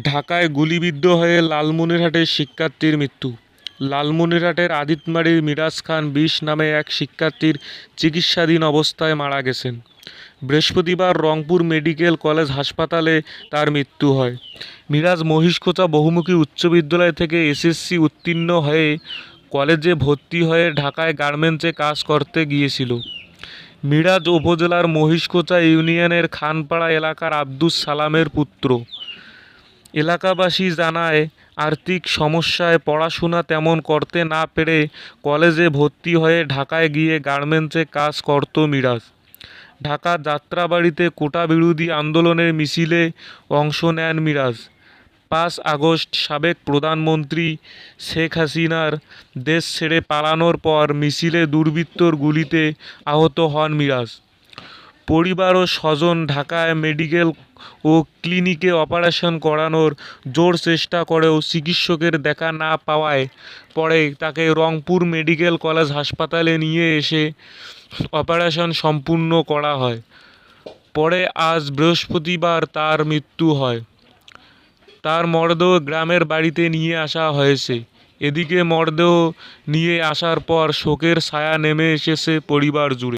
ঢাকায় গুলিবিদ্ধ হয়ে লালমনিরহাটের শিক্ষার্থীর মৃত্যু। লালমনিরহাটের আদিতমারির মিরাজ খান বিশ নামে এক শিক্ষার্থীর চিকিৎসাধীন অবস্থায় মারা গেছেন। বৃহস্পতিবার রংপুর মেডিকেল কলেজ হাসপাতালে তার মৃত্যু হয়। মিরাজ মহিষখোঁচা বহুমুখী উচ্চ বিদ্যালয় থেকে এসএসসি উত্তীর্ণ হয়ে কলেজে ভর্তি হয়ে ঢাকায় গার্মেন্টসে কাজ করতে গিয়েছিল। মিরাজ উপজেলার মহিষখোঁচা ইউনিয়নের খানপাড়া এলাকার আব্দুস সালামের পুত্র। এলাকাবাসী জানায়, আর্থিক সমস্যায় পড়াশোনা তেমন করতে না পেরে কলেজে ভর্তি হয়ে ঢাকায় গিয়ে গার্মেন্টসে কাজ করত মিরাজ। ঢাকা যাত্রাবাড়িতে কোটা বিরোধী আন্দোলনের মিছিলে অংশ নেন মিরাজ। পাঁচ আগস্ট সাবেক প্রধানমন্ত্রী শেখ হাসিনার দেশ ছেড়ে পালানোর পর মিছিলে দুর্বৃত্তর গুলিতে আহত হন মিরাজ। পরিবার ও স্বজন ঢাকায় মেডিকেল ও ক্লিনিকে অপারেশন করানোর জোর চেষ্টা করেও চিকিৎসকের দেখা না পাওয়ায় পরে তাকে রংপুর মেডিকেল কলেজ হাসপাতালে নিয়ে এসে অপারেশন সম্পূর্ণ করা হয়। পরে আজ বৃহস্পতিবার তার মৃত্যু হয়। তার মরদেহ গ্রামের বাড়িতে নিয়ে আসা হয়েছে। এদিকে মরদেহ নিয়ে আসার পর শোকের ছায়া নেমে এসেছে পরিবার জুড়ে।